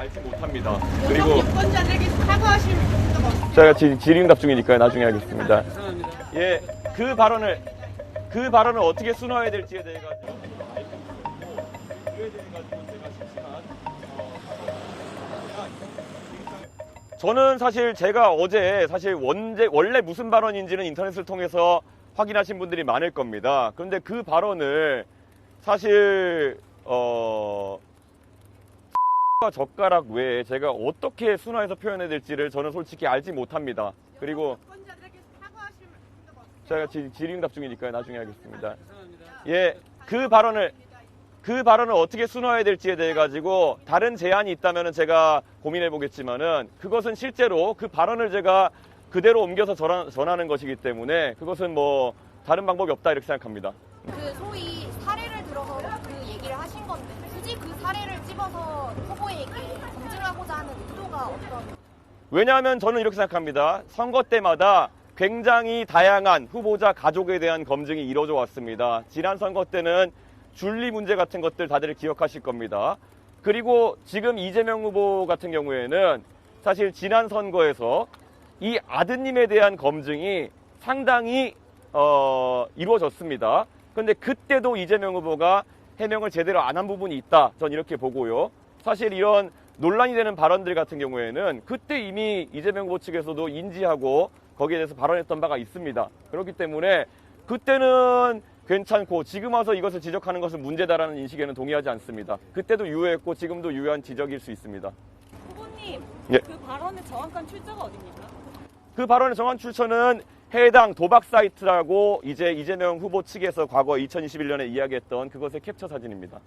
알지 못합니다. 그리고 유권자들에게 사과하실? 제가 지금 질의응답 중이니까요. 나중에 하겠습니다. 예, 그 발언을 그 발언을 어떻게 순화해야 될지에 대해 가지고 저는 사실 제가 어제 사실 원제 원래 무슨 발언인지는 인터넷을 통해서 확인하신 분들이 많을 겁니다. 그런데 그 발언을 사실 어 젓가락 외에 제가 어떻게 순화해서 표현해야 될지를 저는 솔직히 알지 못합니다. 그리고? 제가 지- 질의응답 중이니까요. 나중에 하겠습니다. 예, 그 발언을 그 발언을 어떻게 순화해야 될지에 대해 가지고 다른 제안이 있다면 제가 고민해 보겠지만은 그것은 실제로 그 발언을 제가 그대로 옮겨서 전하, 전하는 것이기 때문에 그것은 뭐 다른 방법이 없다 이렇게 생각합니다. 그 소위 사례를 들어서 그 얘기를 하신 건데 굳이 그 사례를 집어서 후보에게 검증하고자 하는 의도가 어떤 왜냐하면 저는 이렇게 생각합니다. 선거 때마다 굉장히 다양한 후보자 가족에 대한 검증이 이루어져 왔습니다. 지난 선거 때는 줄리 문제 같은 것들 다들 기억하실 겁니다. 그리고 지금 이재명 후보 같은 경우에는 사실 지난 선거에서 이 아드님에 대한 검증이 상당히 어, 이루어졌습니다. 그런데 그때도 이재명 후보가 해명을 제대로 안 한 부분이 있다. 전 이렇게 보고요. 사실 이런 논란이 되는 발언들 같은 경우에는 그때 이미 이재명 후보 측에서도 인지하고 거기에 대해서 발언했던 바가 있습니다. 그렇기 때문에 그때는 괜찮고 지금 와서 이것을 지적하는 것은 문제다라는 인식에는 동의하지 않습니다. 그때도 유효했고 지금도 유효한 지적일 수 있습니다. 후보님, 예. 그 발언의 정확한 출처가 어딥니까? 그 발언의 정확한 출처는 해당 도박 사이트라고 이제 이재명 후보 측에서 과거 2021년에 이야기했던 그것의 캡처 사진입니다.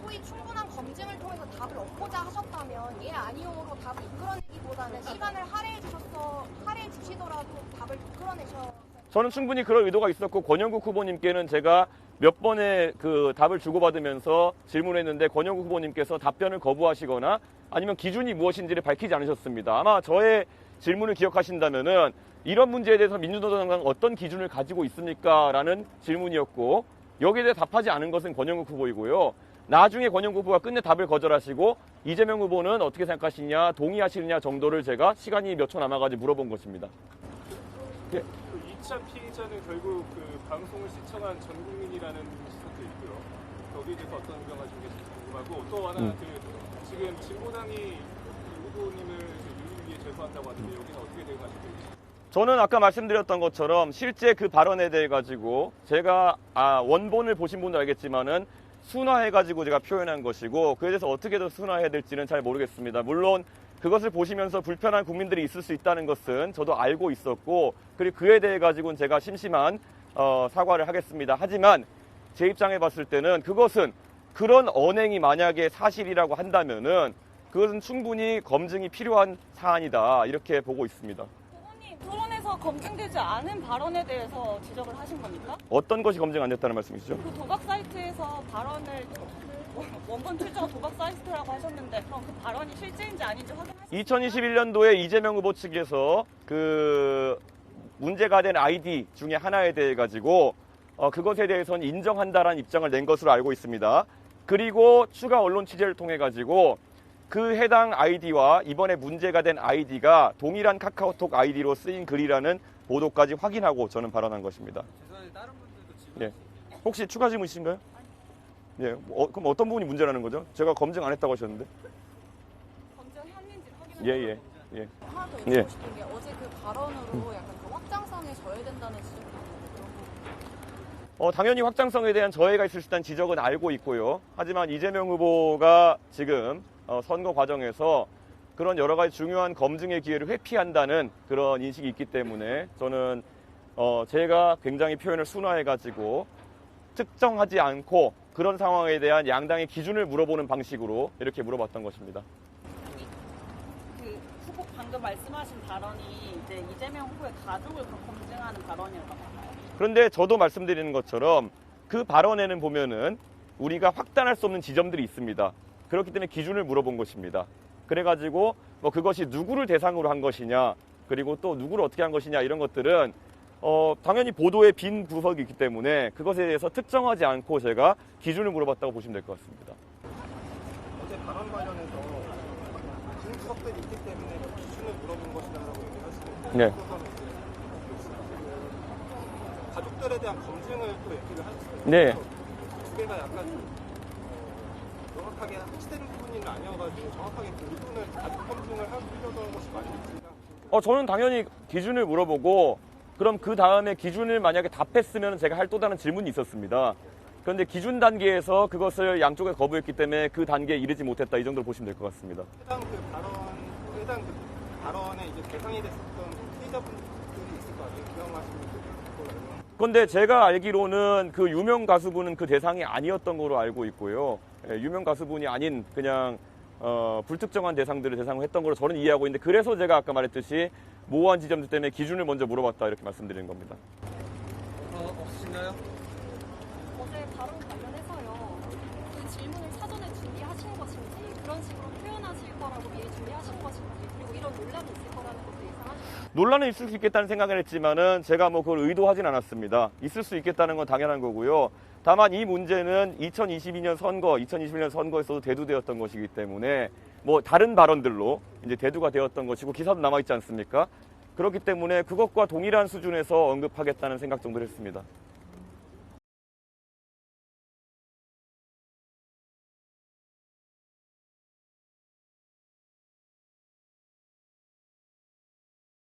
소위 충분한 검증을 통해서 답을 얻고자 하셨다면 예 아니오로 답을 이끌어내기보다는 시간을 할애해 주셔서 할애해 주시더라도 답을 이끌어내셔 저는 충분히 그럴 의도가 있었고 권영국 후보님께는 제가 몇 번의 그 답을 주고받으면서 질문했는데 권영국 후보님께서 답변을 거부하시거나 아니면 기준이 무엇인지를 밝히지 않으셨습니다. 아마 저의 질문을 기억하신다면은 이런 문제에 대해서 민주노동당 어떤 기준을 가지고 있습니까? 라는 질문이었고 여기에 대해 답하지 않은 것은 권영국 후보이고요. 나중에 권영국 후보가 끝내 답을 거절하시고 이재명 후보는 어떻게 생각하시냐, 동의하시느냐 정도를 제가 시간이 몇 초 남아가지고 물어본 것입니다. 그 2차 피해자는 결국 그 방송을 시청한 전 국민이라는 시선도 있고요. 거기에 대해서 어떤 의견을 가지고 계신지 궁금하고 또 하나 음. 그 지금 진보당이 그 후보님을 제소한다고 하는데 여기는 어떻게 대응하시고 계신지 저는 아까 말씀드렸던 것처럼 실제 그 발언에 대해 가지고 제가 아, 원본을 보신 분도 알겠지만은 순화해 가지고 제가 표현한 것이고 그에 대해서 어떻게 더 순화해야 될지는 잘 모르겠습니다. 물론 그것을 보시면서 불편한 국민들이 있을 수 있다는 것은 저도 알고 있었고 그리고 그에 대해 가지고는 제가 심심한 어, 사과를 하겠습니다. 하지만 제 입장에 봤을 때는 그것은 그런 언행이 만약에 사실이라고 한다면은 그것은 충분히 검증이 필요한 사안이다 이렇게 보고 있습니다. 토론에서 검증되지 않은 발언에 대해서 지적을 하신 겁니까? 어떤 것이 검증 안 됐다는 말씀이시죠? 그 도박 사이트에서 발언을 원본 출처가 도박 사이트라고 하셨는데 그럼 그 발언이 실제인지 아닌지 확인하셨나요? 2021년도에 이재명 후보 측에서 그 문제가 된 아이디 중에 하나에 대해 가지고 어, 그것에 대해서는 인정한다라는 입장을 낸 것으로 알고 있습니다. 그리고 추가 언론 취재를 통해 가지고 그 해당 아이디와 이번에 문제가 된 아이디가 동일한 카카오톡 아이디로 쓰인 글이라는 보도까지 확인하고 저는 발언한 것입니다. 예. 혹시 추가 질문이신가요? 예. 어, 그럼 어떤 부분이 문제라는 거죠? 제가 검증 안 했다고 하셨는데. 검증했는지 확인하셨나요? 예, 예. 예. 하나 더 예. 여쭤보고 싶은 게 어제 그 발언으로 약간 그 확장성에 저해된다는 거 어, 당연히 확장성에 대한 저해가 있을 수 있다는 지적은 알고 있고요. 하지만 이재명 후보가 지금 어, 선거 과정에서 그런 여러 가지 중요한 검증의 기회를 회피한다는 그런 인식이 있기 때문에 저는 어, 제가 굉장히 표현을 순화해가지고 특정하지 않고 그런 상황에 대한 양당의 기준을 물어보는 방식으로 이렇게 물어봤던 것입니다. 그 후보 방금 말씀하신 발언이 이제 이재명 후보의 가족을 그 검증하는 발언이었다고 하나요? 그런데 저도 말씀드리는 것처럼 그 발언에는 보면은 우리가 확단할 수 없는 지점들이 있습니다. 그렇기 때문에 기준을 물어본 것입니다. 그래가지고 뭐 그것이 누구를 대상으로 한 것이냐, 그리고 또 누구를 어떻게 한 것이냐 이런 것들은 어, 당연히 보도에 빈 구석이 있기 때문에 그것에 대해서 특정하지 않고 제가 기준을 물어봤다고 보시면 될 것 같습니다. 어제 발언 관련해서 분석들이 있기 때문에 기준을 물어본 것이다라고 얘기하시는데 네. 가족들에 대한 검증을 또 얘기를 하셨어요. 네. 두 개가 약간 좀 어, 명확하게 합치되는 부분이 아니어가지고 정확하게 그 부분을 가족 검증을 하려던 것이 많이 있습니다. 어, 저는 당연히 기준을 물어보고 그럼 그 다음에 기준을 만약에 답했으면 제가 할 또 다른 질문이 있었습니다. 그런데 기준 단계에서 그것을 양쪽에 거부했기 때문에 그 단계에 이르지 못했다 이 정도로 보시면 될 것 같습니다. 해당 그 발언, 해당 그 발언에 이제 대상이 됐었던 피해자분들이 있을 거 아니에요. 유명하신 분들이 있고 이런. 그런데 제가 알기로는 그 유명 가수분은 그 대상이 아니었던 걸로 알고 있고요. 예, 유명 가수분이 아닌 그냥 어, 불특정한 대상들을 대상으로 했던 걸로 저는 이해하고 있는데 그래서 제가 아까 말했듯이 모호한 지점들 때문에 기준을 먼저 물어봤다 이렇게 말씀드리는 겁니다. 어, 없으신가요? 어제 발언 관련해서요. 그 질문을 사전에 준비하신 것인지 그런 식으로 표현하실 거라고 미리 준비하신 것인지 그리고 이런 논란이 있을 거라는 것도 예상하셨나요? 논란은 있을 수 있겠다는 생각을 했지만은 제가 뭐 그걸 의도하진 않았습니다. 있을 수 있겠다는 건 당연한 거고요. 다만 이 문제는 2022년 선거, 2021년 선거에서도 대두되었던 것이기 때문에 뭐 다른 발언들로 이제 대두가 되었던 것이고 기사도 남아 있지 않습니까? 그렇기 때문에 그것과 동일한 수준에서 언급하겠다는 생각 정도를 했습니다.